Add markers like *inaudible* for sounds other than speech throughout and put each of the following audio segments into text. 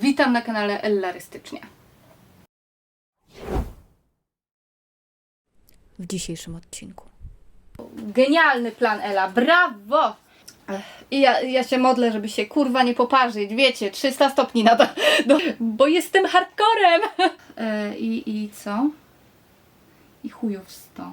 Witam na kanale Ellarystycznie. w dzisiejszym odcinku. Genialny plan Ela, brawo! I ja, ja się modlę, żeby się kurwa nie poparzyć, wiecie, 300 stopni na do, do, bo jestem hardcorem! E, i, I co? I chujów 100.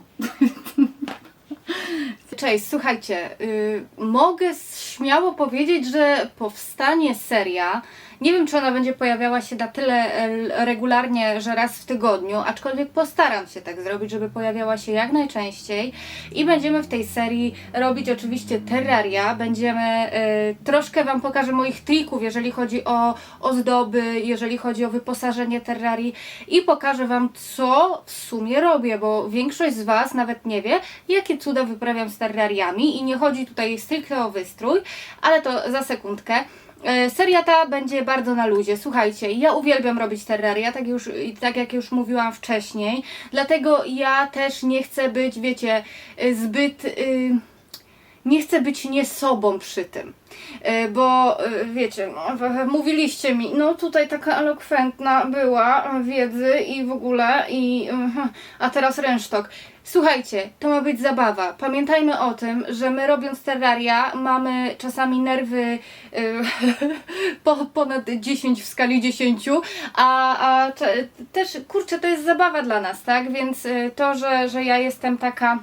Cześć, słuchajcie, y, mogę śmiało powiedzieć, że powstanie seria. Nie wiem, czy ona będzie pojawiała się na tyle e, regularnie, że raz w tygodniu, aczkolwiek postaram się tak zrobić, żeby pojawiała się jak najczęściej. I będziemy w tej serii robić oczywiście terraria. Będziemy, e, troszkę Wam pokażę moich trików, jeżeli chodzi o ozdoby, jeżeli chodzi o wyposażenie terrarii i pokażę Wam, co w sumie robię, bo większość z Was nawet nie wie, jakie cuda wyprawiam z i nie chodzi tutaj stricte o wystrój, ale to za sekundkę. E, Seria ta będzie bardzo na luzie. Słuchajcie, ja uwielbiam robić terraria, tak, już, tak jak już mówiłam wcześniej. Dlatego ja też nie chcę być, wiecie, e, zbyt. y, nie chcę być nie sobą przy tym. E, Bo e, wiecie, no, mówiliście mi, no tutaj taka elokwentna była wiedzy i w ogóle, i, mhm, a teraz ręsztok. Słuchajcie, to ma być zabawa. Pamiętajmy o tym, że my robiąc terraria mamy czasami nerwy y, *laughs* po, ponad 10 w skali 10, a, a te, też, kurczę, to jest zabawa dla nas, tak? Więc y, to, że, że ja jestem taka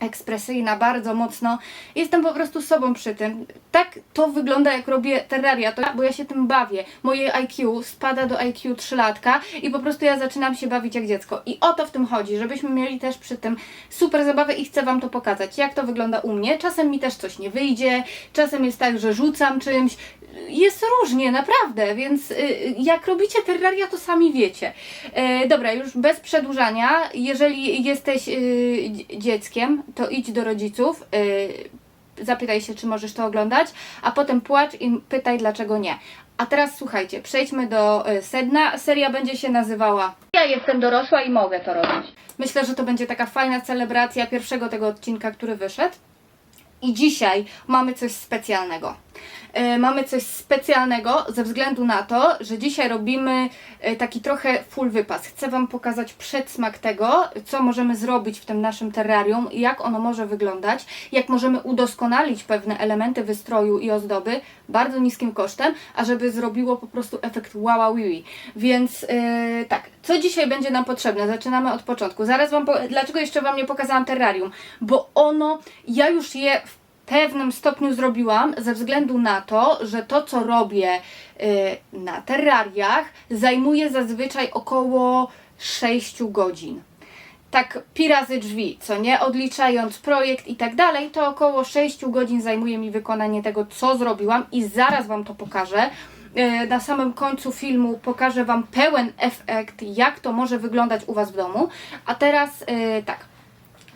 ekspresyjna bardzo mocno. Jestem po prostu sobą przy tym. Tak to wygląda jak robię terraria, to, bo ja się tym bawię. Moje IQ spada do IQ 3 latka i po prostu ja zaczynam się bawić jak dziecko. I o to w tym chodzi, żebyśmy mieli też przy tym super zabawę i chcę Wam to pokazać, jak to wygląda u mnie. Czasem mi też coś nie wyjdzie, czasem jest tak, że rzucam czymś. Jest różnie, naprawdę, więc y, jak robicie terraria, to sami wiecie. E, dobra, już bez przedłużania, jeżeli jesteś y, dzie- dzieckiem, to idź do rodziców, y, zapytaj się, czy możesz to oglądać, a potem płacz i pytaj, dlaczego nie. A teraz słuchajcie, przejdźmy do y, sedna. Seria będzie się nazywała Ja jestem dorosła i mogę to robić. Myślę, że to będzie taka fajna celebracja pierwszego tego odcinka, który wyszedł. I dzisiaj mamy coś specjalnego. E, mamy coś specjalnego ze względu na to, że dzisiaj robimy e, taki trochę full wypas. Chcę Wam pokazać przedsmak tego, co możemy zrobić w tym naszym terrarium, jak ono może wyglądać, jak możemy udoskonalić pewne elementy wystroju i ozdoby bardzo niskim kosztem, a żeby zrobiło po prostu efekt wow, wiwi. Więc e, tak, co dzisiaj będzie nam potrzebne? Zaczynamy od początku. Zaraz Wam, po... dlaczego jeszcze Wam nie pokazałam terrarium? Bo ono, ja już je w pewnym stopniu zrobiłam ze względu na to, że to co robię y, na terrariach zajmuje zazwyczaj około 6 godzin. Tak pi razy drzwi, co nie? Odliczając projekt i tak dalej, to około 6 godzin zajmuje mi wykonanie tego, co zrobiłam i zaraz Wam to pokażę. Y, Na samym końcu filmu pokażę Wam pełen efekt, jak to może wyglądać u Was w domu. A teraz y, tak,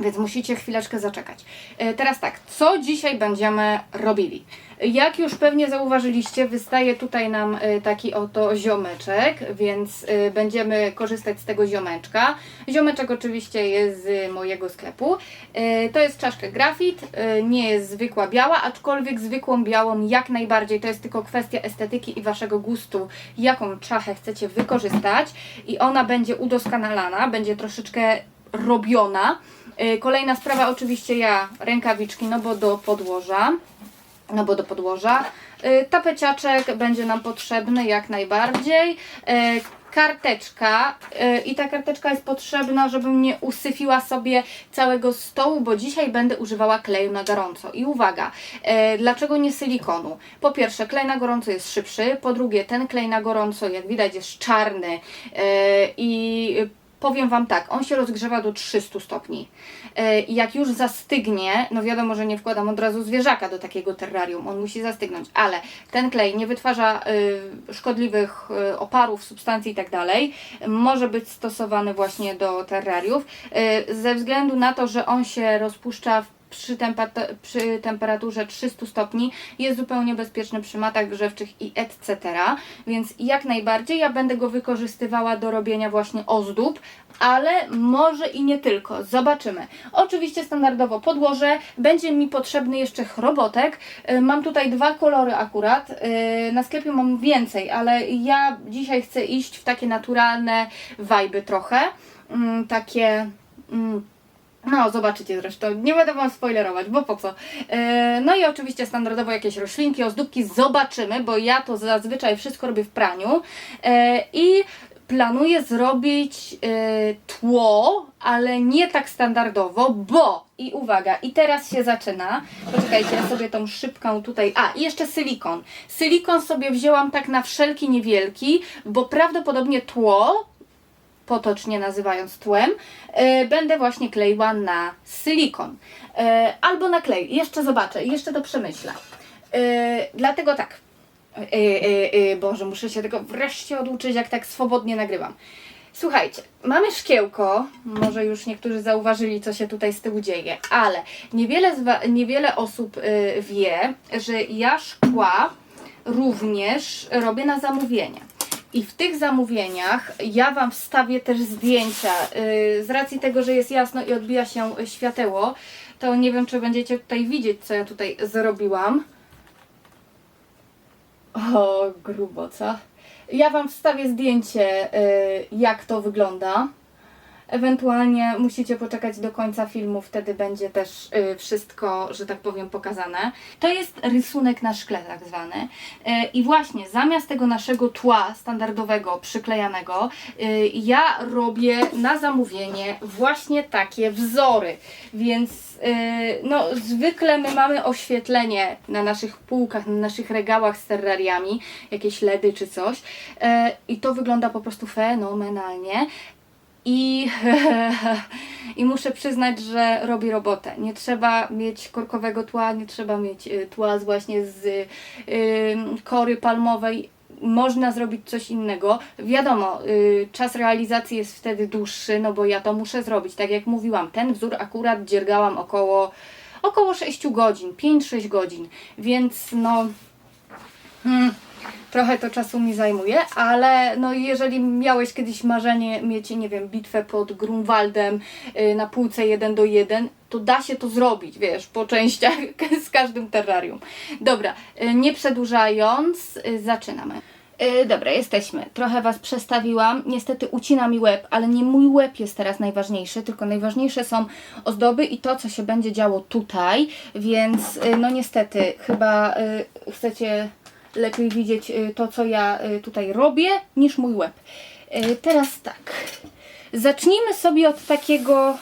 więc musicie chwileczkę zaczekać. E, Teraz tak, co dzisiaj będziemy robili? Jak już pewnie zauważyliście, wystaje tutaj nam e, taki oto ziomeczek, więc e, będziemy korzystać z tego ziomeczka. Ziomeczek oczywiście jest z mojego sklepu. To jest czaszka grafit, nie jest zwykła biała, aczkolwiek zwykłą białą jak najbardziej. To jest tylko kwestia estetyki i waszego gustu, jaką czachę chcecie wykorzystać. I ona będzie udoskonalana, będzie troszeczkę robiona. Y, Kolejna sprawa, oczywiście ja rękawiczki, no bo do podłoża. No bo do podłoża. Y, Tapeciaczek będzie nam potrzebny jak najbardziej. Y, Karteczka i ta karteczka jest potrzebna, żebym nie usyfiła sobie całego stołu, bo dzisiaj będę używała kleju na gorąco. I uwaga, dlaczego nie silikonu? Po pierwsze, klej na gorąco jest szybszy, po drugie, ten klej na gorąco, jak widać, jest czarny i Powiem Wam tak, on się rozgrzewa do 300 stopni. E, i Jak już zastygnie, no wiadomo, że nie wkładam od razu zwierzaka do takiego terrarium, on musi zastygnąć, ale ten klej nie wytwarza y, szkodliwych y, oparów, substancji i tak. Może być stosowany właśnie do terrariów, ze względu na to, że on się rozpuszcza w przy, przy temperaturze 300 stopni jest zupełnie bezpieczny przy matach grzewczych i etc. Więc jak najbardziej ja będę go wykorzystywała do robienia właśnie ozdób, ale może i nie tylko. Zobaczymy. Oczywiście standardowo podłoże. Będzie mi potrzebny jeszcze chrobotek. Y, Mam tutaj dwa kolory akurat. Y, Na sklepie mam więcej, ale ja dzisiaj chcę iść w takie naturalne wajby trochę. Mm, Takie... mm, no, zobaczycie zresztą. Nie będę Wam spoilerować, bo po co. E, No i oczywiście standardowo jakieś roślinki, ozdóbki zobaczymy, bo ja to zazwyczaj wszystko robię w praniu. E, I planuję zrobić e, tło, ale nie tak standardowo, bo i uwaga, i teraz się zaczyna. Poczekajcie, ja sobie tą szybką tutaj. A, i jeszcze silikon. Silikon sobie wzięłam tak na wszelki niewielki, bo prawdopodobnie tło potocznie nazywając tłem, e, będę właśnie kleiła na silikon. E, albo na klej. Jeszcze zobaczę, jeszcze to przemyślę. E, dlatego tak. Boże, muszę się tego wreszcie oduczyć, jak tak swobodnie nagrywam. Słuchajcie, mamy szkiełko, może już niektórzy zauważyli, co się tutaj z tyłu dzieje, ale niewiele, niewiele osób wie, że ja szkła również robię na zamówienie. I w tych zamówieniach ja Wam wstawię też zdjęcia. Y, Z racji tego, że jest jasno i odbija się świateło, to nie wiem, czy będziecie tutaj widzieć, co ja tutaj zrobiłam. O, grubo, co? Ja Wam wstawię zdjęcie, y, jak to wygląda. Ewentualnie musicie poczekać do końca filmu, wtedy będzie też y, wszystko, że tak powiem, pokazane. To jest rysunek na szkle, tak zwany. Y, I właśnie zamiast tego naszego tła standardowego, przyklejanego, y, ja robię na zamówienie właśnie takie wzory. Więc y, no, zwykle my mamy oświetlenie na naszych półkach, na naszych regałach z terrariami, jakieś LEDy czy coś. Y, I to wygląda po prostu fenomenalnie. I, *laughs* I muszę przyznać, że robi robotę. Nie trzeba mieć korkowego tła, nie trzeba mieć y, tła właśnie z y, kory palmowej. Można zrobić coś innego. Wiadomo, y, czas realizacji jest wtedy dłuższy, no bo ja to muszę zrobić. Tak jak mówiłam, ten wzór akurat dziergałam około, około 6 godzin, 5-6 godzin, więc no. Hmm, trochę to czasu mi zajmuje, ale no jeżeli miałeś kiedyś marzenie mieć, nie wiem, bitwę pod Grunwaldem y, na półce 1 do 1, to da się to zrobić, wiesz, po częściach *laughs* z każdym terrarium. Dobra, y, nie przedłużając, y, zaczynamy. Y, Dobra, jesteśmy. Trochę Was przestawiłam. Niestety ucina mi łeb, ale nie mój łeb jest teraz najważniejszy, tylko najważniejsze są ozdoby i to, co się będzie działo tutaj, więc y, no niestety chyba y, chcecie lepiej widzieć y, to, co ja y, tutaj robię, niż mój łeb. Y, Teraz tak. Zacznijmy sobie od takiego.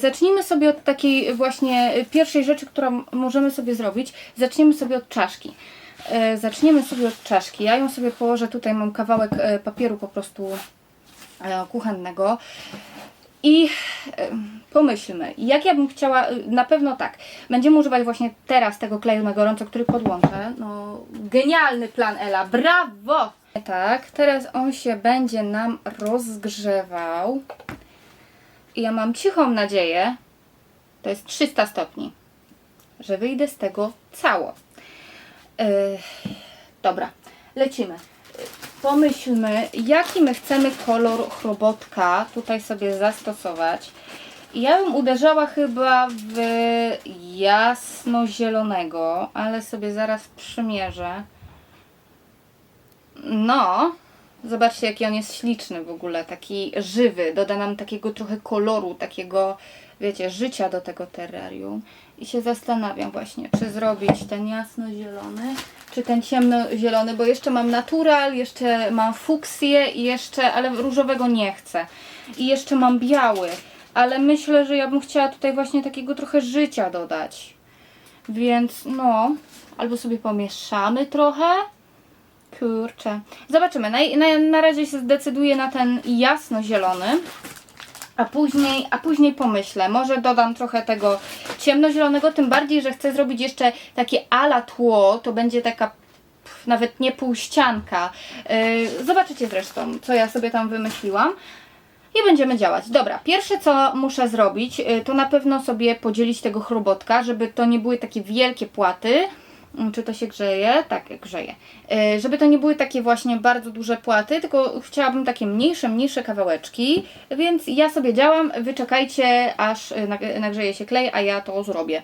Zacznijmy sobie od takiej właśnie pierwszej rzeczy, którą możemy sobie zrobić. Zaczniemy sobie od czaszki. Zaczniemy sobie od czaszki. Ja ją sobie położę. Tutaj mam kawałek papieru po prostu e, kuchennego. I pomyślmy, jak ja bym chciała, e, na pewno tak, będziemy używać właśnie teraz tego kleju na gorąco, który podłączę. No, genialny plan Ela, brawo! Tak, teraz on się będzie nam rozgrzewał. I ja mam cichą nadzieję, to jest 300 stopni, że wyjdę z tego cało. Yy, dobra, lecimy pomyślmy, jaki my chcemy kolor chrobotka tutaj sobie zastosować. Ja bym uderzała chyba w jasno-zielonego, ale sobie zaraz przymierzę. No, zobaczcie jaki on jest śliczny w ogóle, taki żywy, doda nam takiego trochę koloru, takiego, wiecie, życia do tego terrarium. I się zastanawiam właśnie, czy zrobić ten jasno-zielony, czy ten ciemno-zielony, bo jeszcze mam natural, jeszcze mam fuksję i jeszcze, ale różowego nie chcę. I jeszcze mam biały, ale myślę, że ja bym chciała tutaj właśnie takiego trochę życia dodać. Więc no, albo sobie pomieszamy trochę. Kurczę. Zobaczymy. Na, na, na razie się zdecyduję na ten jasno-zielony. A później, a później pomyślę, może dodam trochę tego ciemnozielonego, tym bardziej, że chcę zrobić jeszcze takie ala tło, to będzie taka pff, nawet nie półścianka. Yy, zobaczycie zresztą, co ja sobie tam wymyśliłam. i będziemy działać. Dobra, pierwsze co muszę zrobić, y, to na pewno sobie podzielić tego chrobotka, żeby to nie były takie wielkie płaty. Mm, Czy to się grzeje? Tak, grzeje. Y, Żeby to nie były takie właśnie bardzo duże płaty, tylko chciałabym takie mniejsze, mniejsze kawałeczki, więc ja sobie działam, wyczekajcie aż nag- nagrzeje się klej, a ja to zrobię.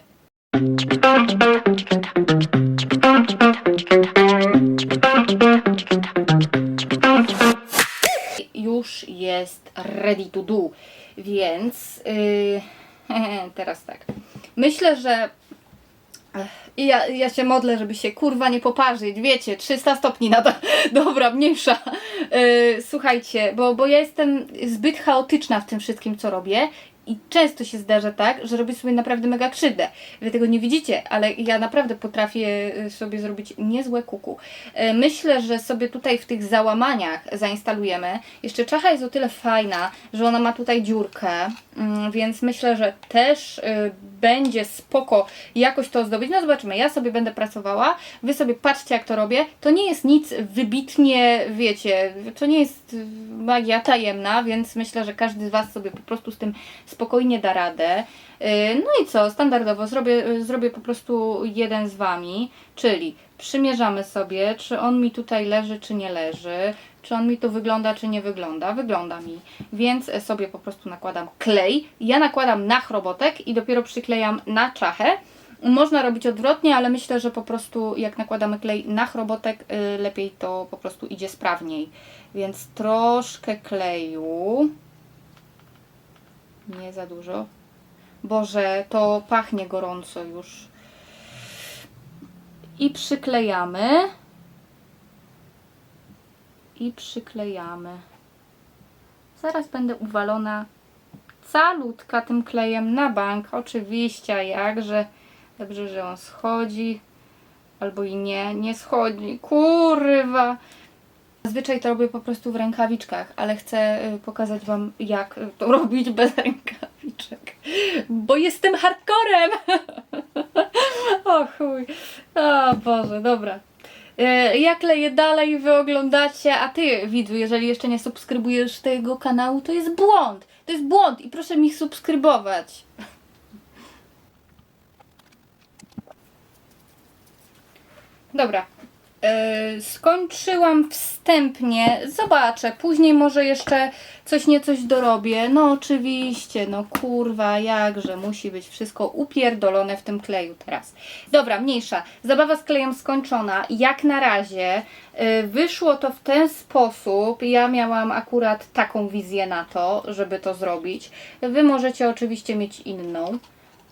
już jest ready to do. Więc yy, *laughs* teraz tak. Myślę, że i ja, ja się modlę, żeby się kurwa nie poparzyć. Wiecie, 300 stopni nadal. *laughs* Dobra, mniejsza. Yy, słuchajcie, bo, bo ja jestem zbyt chaotyczna w tym wszystkim, co robię. I często się zdarza tak, że robię sobie naprawdę mega krzywdę. Wy tego nie widzicie, ale ja naprawdę potrafię y, sobie zrobić niezłe kuku. Y, Myślę, że sobie tutaj w tych załamaniach zainstalujemy. Jeszcze czacha jest o tyle fajna, że ona ma tutaj dziurkę, mm, więc myślę, że też y, będzie spoko jakoś to ozdobić. No zobaczymy, ja sobie będę pracowała, wy sobie patrzcie jak to robię. To nie jest nic wybitnie, wiecie, to nie jest magia tajemna, więc myślę, że każdy z Was sobie po prostu z tym spokojnie da radę. Yy, No i co, standardowo zrobię, y, zrobię po prostu jeden z Wami, czyli przymierzamy sobie, czy on mi tutaj leży, czy nie leży, czy on mi tu wygląda, czy nie wygląda. Wygląda mi, więc sobie po prostu nakładam klej. Ja nakładam na chrobotek i dopiero przyklejam na czachę. Można robić odwrotnie, ale myślę, że po prostu jak nakładamy klej na chrobotek, y, lepiej to po prostu idzie sprawniej. Więc troszkę kleju. Nie za dużo. Boże, to pachnie gorąco już. I przyklejamy. I przyklejamy. Zaraz będę uwalona calutka tym klejem na bank. Oczywiście, jakże. Dobrze, że on schodzi. Albo i nie, nie schodzi. Kurwa. Zazwyczaj to robię po prostu w rękawiczkach, ale chcę y, pokazać Wam, jak y, to *laughs* robić bez rękawiczek. Bo jestem hardcorem! *laughs* o chuj. O Boże, dobra. E, Ja kleję dalej, wy oglądacie, a ty, widzu, jeżeli jeszcze nie subskrybujesz tego kanału, to jest błąd. To jest błąd i proszę mi subskrybować. *laughs* Dobra. E, skończyłam wstępnie. Zobaczę. Później może jeszcze coś nie coś dorobię. No oczywiście, no kurwa, jakże musi być wszystko upierdolone w tym kleju teraz. Dobra, mniejsza. Zabawa z klejem skończona. Jak na razie e, wyszło to w ten sposób. Ja miałam akurat taką wizję na to, żeby to zrobić. Wy możecie oczywiście mieć inną.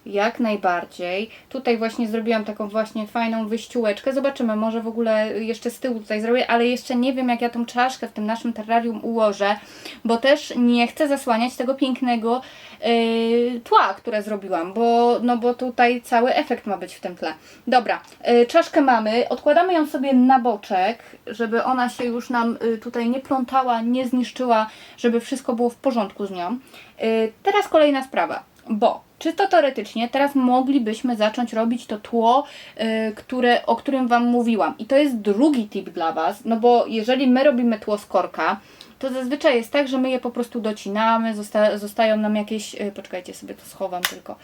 Jak najbardziej. Tutaj właśnie zrobiłam taką właśnie fajną wyściółeczkę. Zobaczymy, może w ogóle jeszcze z tyłu tutaj zrobię, ale jeszcze nie wiem jak ja tą czaszkę w tym naszym terrarium ułożę, bo też nie chcę zasłaniać tego pięknego yy, tła, które zrobiłam, bo, no bo tutaj cały efekt ma być w tym tle. Dobra, yy, czaszkę mamy, odkładamy ją sobie na boczek, żeby ona się już nam yy, tutaj nie plątała, nie zniszczyła, żeby wszystko było w porządku z nią. Yy, teraz kolejna sprawa, bo czysto teoretycznie teraz moglibyśmy zacząć robić to tło, y, które, o którym Wam mówiłam. I to jest drugi tip dla Was, no bo jeżeli my robimy tło z korka, to zazwyczaj jest tak, że my je po prostu docinamy, zosta zostają nam jakieś, y, poczekajcie sobie to schowam tylko,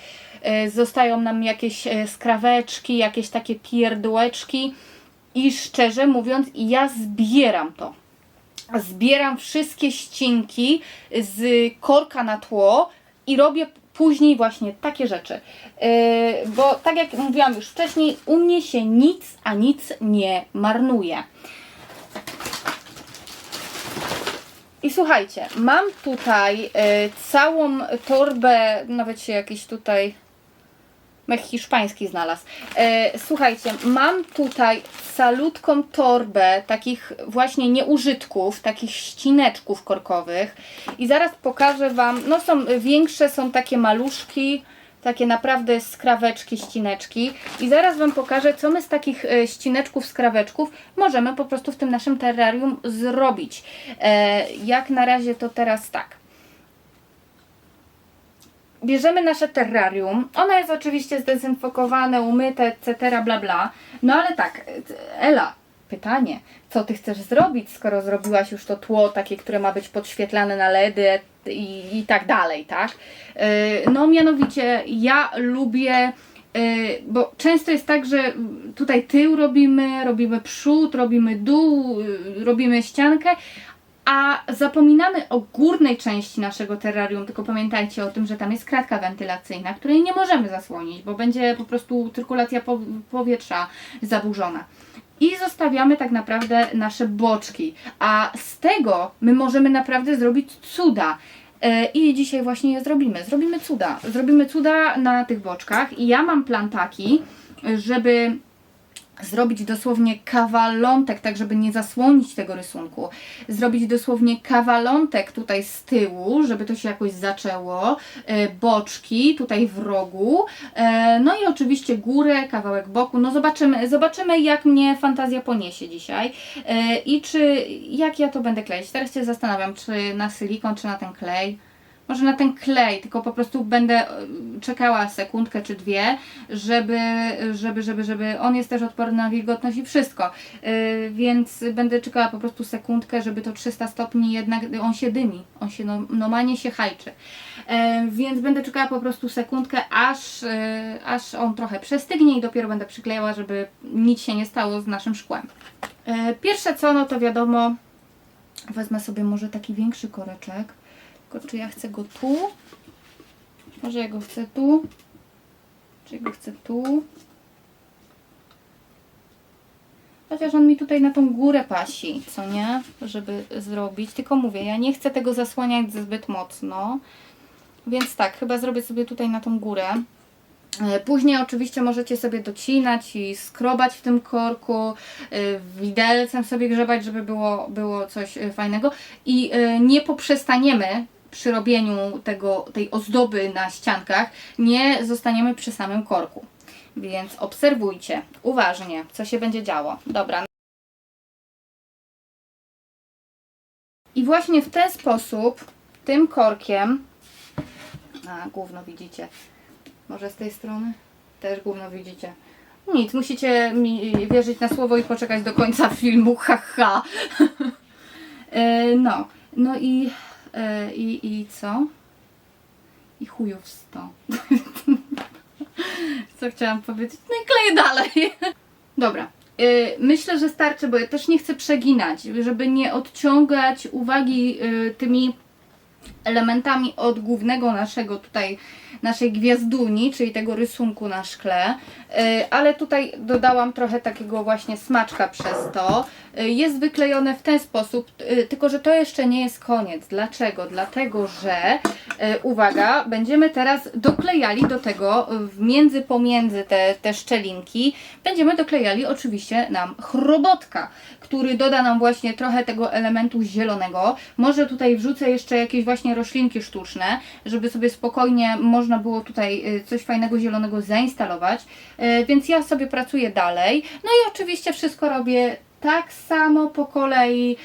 y, zostają nam jakieś skraweczki, jakieś takie pierdółeczki i szczerze mówiąc ja zbieram to zbieram wszystkie ścinki z korka na tło i robię później właśnie takie rzeczy. Yy, bo tak jak mówiłam już wcześniej, u mnie się nic, a nic nie marnuje. I słuchajcie, mam tutaj y, całą torbę, nawet się jakiś tutaj mech hiszpański znalazł. E, słuchajcie, mam tutaj salutką torbę takich właśnie nieużytków, takich ścineczków korkowych i zaraz pokażę Wam, no są większe, są takie maluszki, takie naprawdę skraweczki, ścineczki i zaraz Wam pokażę, co my z takich e, ścineczków, skraweczków możemy po prostu w tym naszym terrarium zrobić. E, jak na razie to teraz tak bierzemy nasze terrarium. Ono jest oczywiście zdezynfekowane, umyte, etc. bla bla. No ale tak, Ela, pytanie, co ty chcesz zrobić, skoro zrobiłaś już to tło takie, które ma być podświetlane na LEDy, i, i tak dalej, tak? E, No mianowicie ja lubię, e, bo często jest tak, że tutaj tył robimy, robimy przód, robimy dół, e, robimy ściankę, a zapominamy o górnej części naszego terrarium, tylko pamiętajcie o tym, że tam jest kratka wentylacyjna, której nie możemy zasłonić, bo będzie po prostu cyrkulacja po- powietrza zaburzona. I zostawiamy tak naprawdę nasze boczki, a z tego my możemy naprawdę zrobić cuda. E, I dzisiaj właśnie je zrobimy. Zrobimy cuda. Zrobimy cuda na tych boczkach i ja mam plan taki, żeby zrobić dosłownie kawalątek, tak żeby nie zasłonić tego rysunku. Zrobić dosłownie kawalątek tutaj z tyłu, żeby to się jakoś zaczęło. E, Boczki tutaj w rogu. E, No i oczywiście górę, kawałek boku. No zobaczymy, zobaczymy jak mnie fantazja poniesie dzisiaj. E, I czy, jak ja to będę kleić. Teraz się zastanawiam, czy na silikon, czy na ten klej. Może na ten klej, tylko po prostu będę e, czekała sekundkę czy dwie, żeby, żeby, żeby, żeby on jest też odporny na wilgotność i wszystko. Yy, więc będę czekała po prostu sekundkę, żeby to 300 stopni jednak, on się dymi, on się no, normalnie się hajczy. Yy, więc będę czekała po prostu sekundkę, aż, aż on trochę przestygnie i dopiero będę przyklejała, żeby nic się nie stało z naszym szkłem. Pierwsze co, no to wiadomo, wezmę sobie może taki większy koreczek, tylko czy ja chcę go tu, może ja go chcę tu, czy ja go chcę tu. Chociaż on mi tutaj na tą górę pasi, co nie? Żeby zrobić. Tylko mówię, ja nie chcę tego zasłaniać zbyt mocno. Więc tak, chyba zrobię sobie tutaj na tą górę. E, Później oczywiście możecie sobie docinać i skrobać w tym korku, e, widelcem sobie grzebać, żeby było, było coś e, fajnego. I nie poprzestaniemy przy robieniu tego, tej ozdoby na ściankach, nie zostaniemy przy samym korku. Więc obserwujcie uważnie, co się będzie działo. Dobra. I właśnie w ten sposób, tym korkiem, a gówno widzicie, może z tej strony? Też gówno widzicie. Nic, musicie mi wierzyć na słowo i poczekać do końca filmu, *laughs* haha. E, no, no i, i, i co? I chujów sto. *laughs* co chciałam powiedzieć? No i kleję dalej. *laughs* Dobra. y, Myślę, że starczy, bo ja też nie chcę przeginać, żeby nie odciągać uwagi y, tymi elementami od głównego naszego tutaj, naszej gwiazduni, czyli tego rysunku na szkle, Y, ale tutaj dodałam trochę takiego właśnie smaczka przez to. Y, Jest wyklejone w ten sposób, y, tylko że to jeszcze nie jest koniec. Dlaczego? Dlatego, że uwaga, będziemy teraz doklejali do tego w między pomiędzy te, te szczelinki, będziemy doklejali oczywiście nam chrobotka, który doda nam właśnie trochę tego elementu zielonego. Może tutaj wrzucę jeszcze jakieś właśnie roślinki sztuczne, żeby sobie spokojnie można było tutaj y, coś fajnego zielonego zainstalować. Y, Więc ja sobie pracuję dalej. No i oczywiście wszystko robię tak samo po kolei.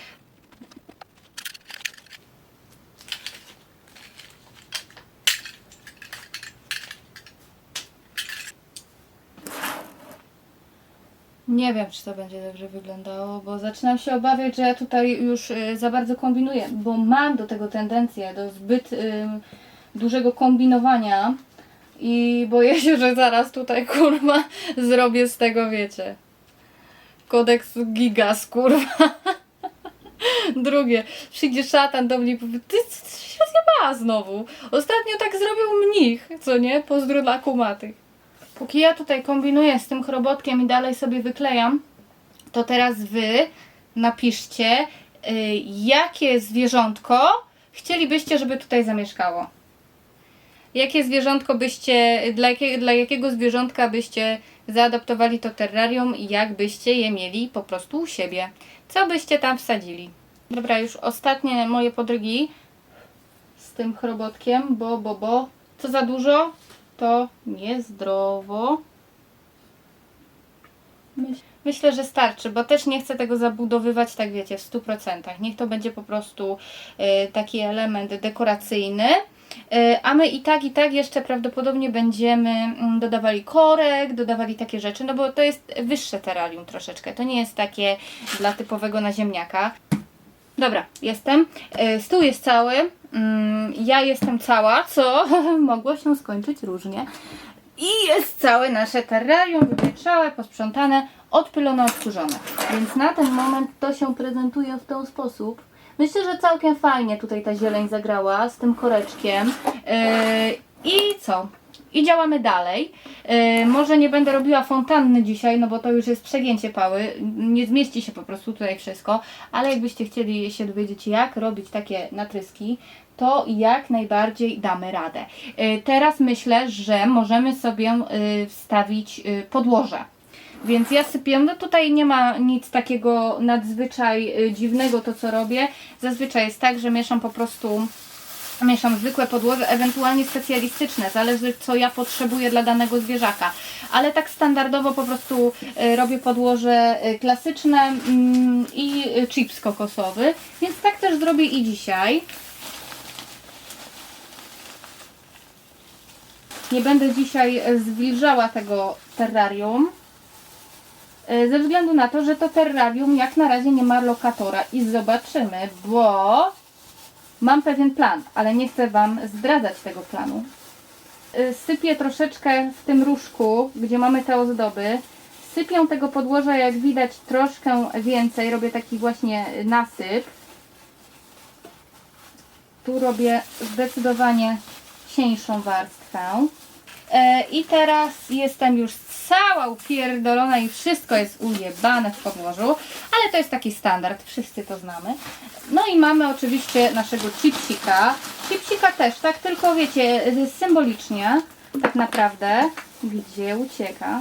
Nie wiem, czy to będzie dobrze wyglądało, bo zaczynam się obawiać, że ja tutaj już y, za bardzo kombinuję, bo mam do tego tendencję, do zbyt y, dużego kombinowania i boję się, że zaraz tutaj *laughs* kurwa zrobię z tego, wiecie, kodeks gigas, kurwa. *laughs* Drugie, przyjdzie szatan do mnie i powie, ty, ty, się zjebała znowu. Ostatnio tak zrobił mnich, co nie? Pozdro dla kumatych. Póki ja tutaj kombinuję z tym chrobotkiem i dalej sobie wyklejam, to teraz wy napiszcie, y, jakie zwierzątko chcielibyście, żeby tutaj zamieszkało. Jakie zwierzątko byście, dla, jakie, dla jakiego zwierzątka byście zaadaptowali to terrarium i jak byście je mieli po prostu u siebie. Co byście tam wsadzili? Dobra, już ostatnie moje podrygi z tym chrobotkiem, bo, bo, bo. Co za dużo? To niezdrowo. Myśl- Myślę, że starczy, bo też nie chcę tego zabudowywać, tak wiecie, w 100%. Niech to będzie po prostu e, taki element dekoracyjny. E, A my i tak, i tak jeszcze prawdopodobnie będziemy mm, dodawali korek, dodawali takie rzeczy, no bo to jest wyższe terrarium troszeczkę. To nie jest takie dla typowego naziemniaka. Dobra, jestem. E, Stół jest cały. Mm, ja jestem cała, co *laughs* mogło się skończyć różnie. I jest całe nasze terrarium wywietrzałe, posprzątane, odpylone, odkurzone. Więc na ten moment to się prezentuje w ten sposób. Myślę, że całkiem fajnie tutaj ta zieleń zagrała z tym koreczkiem. Yy, I co? I działamy dalej. Yy, może nie będę robiła fontanny dzisiaj, no bo to już jest przegięcie pały. Nie zmieści się po prostu tutaj wszystko. Ale jakbyście chcieli się dowiedzieć, jak robić takie natryski, to jak najbardziej damy radę. Yy, teraz myślę, że możemy sobie yy, wstawić yy, podłoże. Więc ja sypię, no tutaj nie ma nic takiego nadzwyczaj y, dziwnego to co robię. Zazwyczaj jest tak, że mieszam po prostu mieszam zwykłe podłoże, ewentualnie specjalistyczne, zależy co ja potrzebuję dla danego zwierzaka. Ale tak standardowo po prostu y, robię podłoże y, klasyczne mm, i y, chips kokosowy, więc tak też zrobię i dzisiaj. Nie będę dzisiaj zwilżała tego terrarium. E, Ze względu na to, że to terrarium jak na razie nie ma lokatora i zobaczymy, bo mam pewien plan, ale nie chcę Wam zdradzać tego planu. E, Sypię troszeczkę w tym różku, gdzie mamy te ozdoby. Sypię tego podłoża, jak widać, troszkę więcej. Robię taki właśnie nasyp. Tu robię zdecydowanie cieńszą warstwę. E, I teraz jestem już cała upierdolona i wszystko jest ujebane w podłożu, ale to jest taki standard, wszyscy to znamy. No i mamy oczywiście naszego chipsika. Chipsika też, tak tylko wiecie, symbolicznie, tak naprawdę, gdzie ucieka.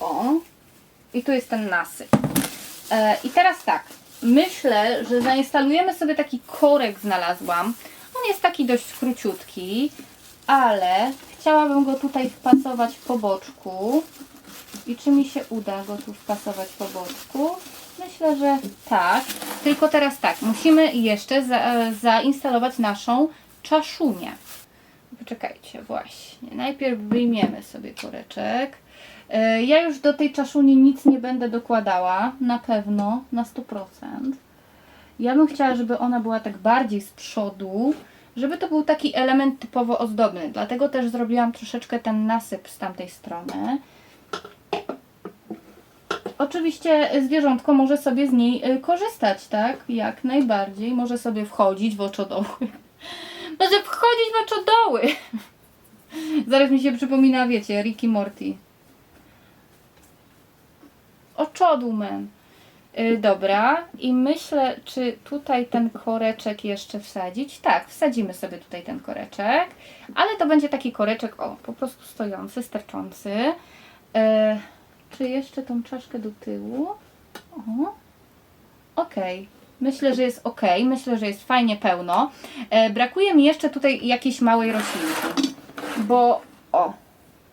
O, i tu jest ten nasyp. E, I teraz tak, myślę, że zainstalujemy sobie taki korek znalazłam. On jest taki dość króciutki, ale chciałabym go tutaj wpasować po boczku. I czy mi się uda go tu wpasować po boczku? Myślę, że tak. Tylko teraz tak, musimy jeszcze za, e, zainstalować naszą czaszunię. Poczekajcie, właśnie. Najpierw wyjmiemy sobie koreczek. E, Ja już do tej czaszuni nic nie będę dokładała, na pewno, na 100%. Ja bym chciała, żeby ona była tak bardziej z przodu, żeby to był taki element typowo ozdobny. Dlatego też zrobiłam troszeczkę ten nasyp z tamtej strony. Oczywiście zwierzątko może sobie z niej y, korzystać, tak? Jak najbardziej. Może sobie wchodzić w oczodoły. *laughs* Może wchodzić w oczodoły! *laughs* Zaraz mi się przypomina, wiecie, Ricky Morty. Oczodółmen. Y, dobra, i myślę, czy tutaj ten koreczek jeszcze wsadzić. Tak, wsadzimy sobie tutaj ten koreczek, ale to będzie taki koreczek, o, po prostu stojący, sterczący. Y, czy jeszcze tą czaszkę do tyłu? O, okej. Myślę, że jest ok, myślę, że jest fajnie pełno. E, brakuje mi jeszcze tutaj jakiejś małej roślinki, bo o,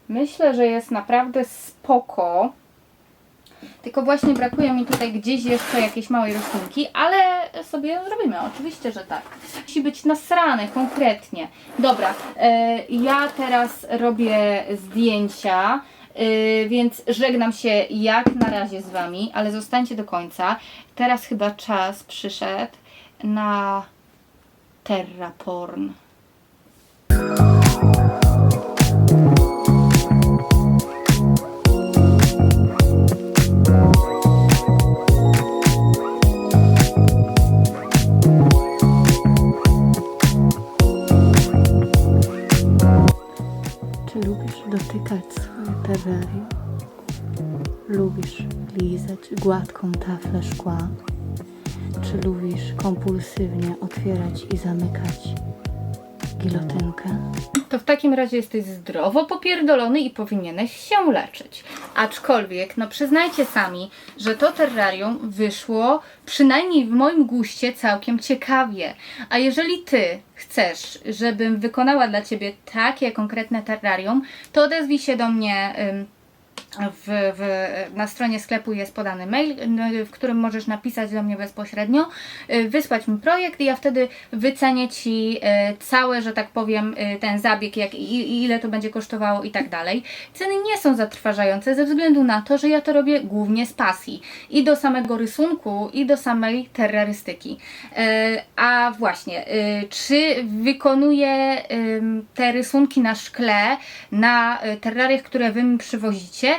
myślę, że jest naprawdę spoko. Tylko właśnie brakuje mi tutaj gdzieś jeszcze jakiejś małej roślinki, ale sobie zrobimy, oczywiście, że tak. Musi być nasrane konkretnie. Dobra, e, ja teraz robię zdjęcia, e, więc żegnam się jak na razie z Wami, ale zostańcie do końca. Teraz chyba czas przyszedł na terraporn. Czy dotykać swoje terrarium? Lubisz lizać gładką taflę szkła? Czy lubisz kompulsywnie otwierać i zamykać gilotynkę? to w takim razie jesteś zdrowo popierdolony i powinieneś się leczyć. Aczkolwiek, no przyznajcie sami, że to terrarium wyszło przynajmniej w moim guście całkiem ciekawie. A jeżeli ty chcesz, żebym wykonała dla ciebie takie konkretne terrarium, to odezwij się do mnie w, w, na stronie sklepu jest podany mail, n- w którym możesz napisać do mnie bezpośrednio, y, wysłać mi projekt i ja wtedy wycenię Ci y, całe, że tak powiem, y, ten zabieg, jak, i, ile to będzie kosztowało i tak dalej. Ceny nie są zatrważające ze względu na to, że ja to robię głównie z pasji i do samego rysunku i do samej terrorystyki. Y, A właśnie, y, czy wykonuję te rysunki na szkle, na y, terrariach, które Wy mi przywozicie?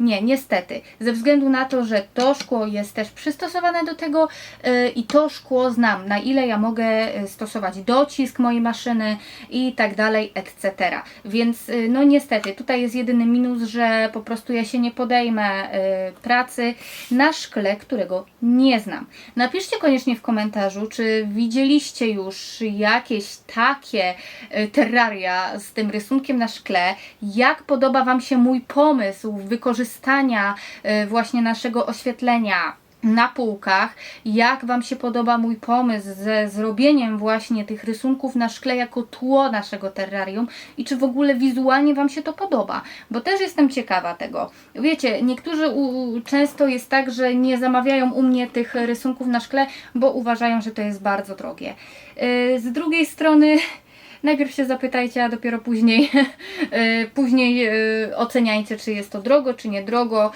Nie, niestety. Ze względu na to, że to szkło jest też przystosowane do tego y, i to szkło znam, na ile ja mogę y, stosować docisk mojej maszyny i tak dalej, etc. Więc y, no niestety, tutaj jest jedyny minus, że po prostu ja się nie podejmę y, pracy na szkle, którego nie znam. Napiszcie koniecznie w komentarzu, czy widzieliście już jakieś takie y, terraria z tym rysunkiem na szkle, jak podoba Wam się mój pomysł wykorzystania y, właśnie naszego oświetlenia na półkach, jak Wam się podoba mój pomysł ze zrobieniem właśnie tych rysunków na szkle jako tło naszego terrarium i czy w ogóle wizualnie Wam się to podoba, bo też jestem ciekawa tego. Wiecie, niektórzy u, często jest tak, że nie zamawiają u mnie tych rysunków na szkle, bo uważają, że to jest bardzo drogie. Yy, Z drugiej strony Najpierw się zapytajcie, a dopiero później, y, *laughs* później y, oceniajcie, czy jest to drogo, czy nie drogo.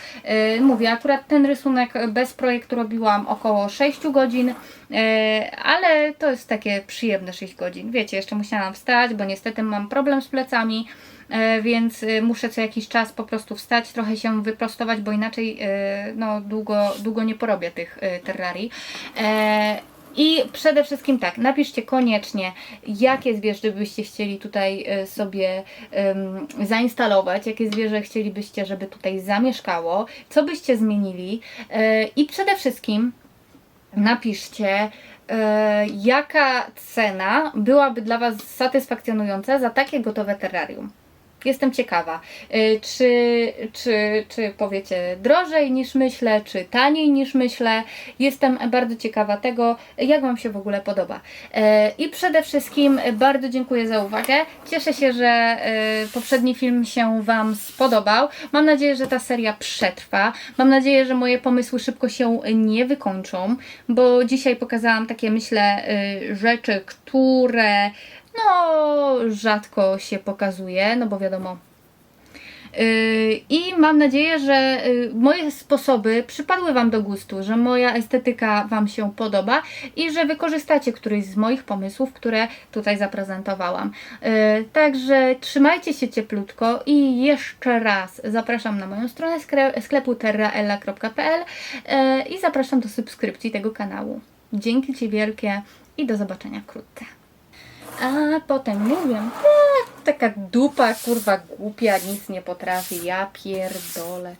Y, Mówię, akurat ten rysunek bez projektu robiłam około 6 godzin, ale to jest takie przyjemne 6 godzin. Wiecie, jeszcze musiałam wstać, bo niestety mam problem z plecami. e, Więc muszę co jakiś czas po prostu wstać, trochę się wyprostować, bo inaczej no, długo, długo nie porobię tych terrarii. I przede wszystkim tak, napiszcie koniecznie, jakie zwierzę byście chcieli tutaj e, sobie em, zainstalować, jakie zwierzę chcielibyście, żeby tutaj zamieszkało, co byście zmienili e, i przede wszystkim napiszcie, e, jaka cena byłaby dla Was satysfakcjonująca za takie gotowe terrarium. Jestem ciekawa, e, czy, czy, czy powiecie drożej niż myślę, czy taniej niż myślę. Jestem bardzo ciekawa tego, jak Wam się w ogóle podoba. E, I przede wszystkim bardzo dziękuję za uwagę. Cieszę się, że e, poprzedni film się Wam spodobał. Mam nadzieję, że ta seria przetrwa. Mam nadzieję, że moje pomysły szybko się nie wykończą, bo dzisiaj pokazałam takie, myślę, rzeczy, które no rzadko się pokazuje, no bo wiadomo. Yy, I mam nadzieję, że yy, moje sposoby przypadły Wam do gustu, że moja estetyka Wam się podoba i że wykorzystacie któryś z moich pomysłów, które tutaj zaprezentowałam. Yy, Także trzymajcie się cieplutko i jeszcze raz zapraszam na moją stronę sklepu terraella.pl i zapraszam do subskrypcji tego kanału. Dzięki Ci wielkie i do zobaczenia wkrótce. A potem mówię, "E, taka dupa, kurwa głupia, nic nie potrafi, ja pierdolę.